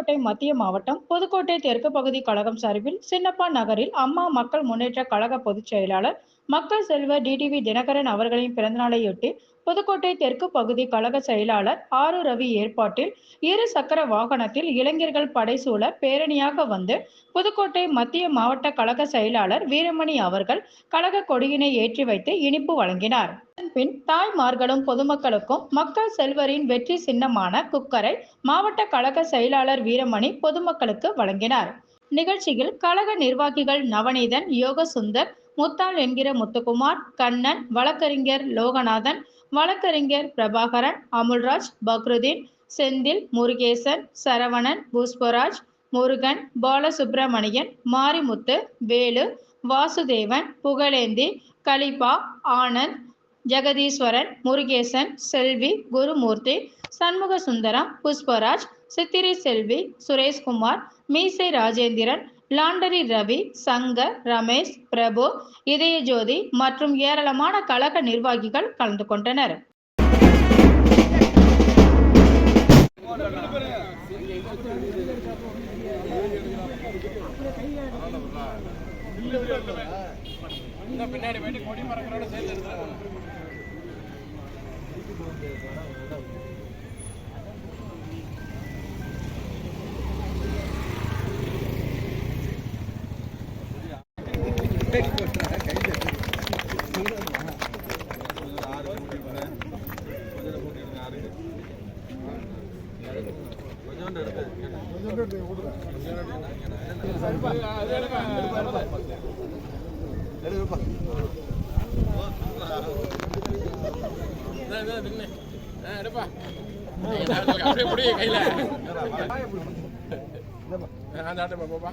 புதுக்கோட்டை மத்திய மாவட்டம் புதுக்கோட்டை தெற்கு பகுதி கழகம் சார்பில் சின்னப்பா நகரில் அம்மா மக்கள் முன்னேற்ற கழக பொதுச் செயலாளர் மக்கள் செல்வர் டிடிவி தினகரன் அவர்களின் பிறந்தநாளையொட்டி புதுக்கோட்டை தெற்கு பகுதி கழக செயலாளர் ஆறு ரவி ஏற்பாட்டில் இரு சக்கர வாகனத்தில் இளைஞர்கள் படைசூழ பேரணியாக வந்து புதுக்கோட்டை மத்திய மாவட்ட கழக செயலாளர் வீரமணி அவர்கள் கழக கொடியினை ஏற்றி வைத்து இனிப்பு வழங்கினார். பின் தாய்மார்களும் பொதுமக்களுக்கும் மக்கள் செல்வரின் வெற்றி சின்னமான குக்கரை மாவட்ட கழக செயலாளர் வீரமணி பொதுமக்களுக்கு வழங்கினார். நிகழ்ச்சியில் கழக நிர்வாகிகள் நவநீதன் யோகசுந்தர் முத்தாள் என்கிற முத்துக்குமார் கண்ணன் வழக்கறிஞர் லோகநாதன் வழக்கறிஞர் பிரபாகரன் அமுல்ராஜ் பக்ருதீன் செந்தில் முருகேசன் சரவணன் புஷ்பராஜ் முருகன் பாலசுப்பிரமணியன் மாரிமுத்து வேலு வாசுதேவன் புகழேந்தி கலிபா ஆனந்த் ஜெகதீஸ்வரன் முருகேசன் செல்வி குருமூர்த்தி சண்முக சுந்தரம் புஷ்பராஜ் சித்திரை செல்வி சுரேஷ்குமார் மீசை ராஜேந்திரன் லாண்டரி ரவி சங்கர் ரமேஷ் பிரபு இதயஜோதி மற்றும் ஏராளமான கழக நிர்வாகிகள் கலந்து கொண்டனர். பின்னாடி போயிட்டு கொடி மரங்களோட சேர்ந்து எடுப்பா அப்படியே முடிய கையில அந்த ஆட்டப்பா போப்பா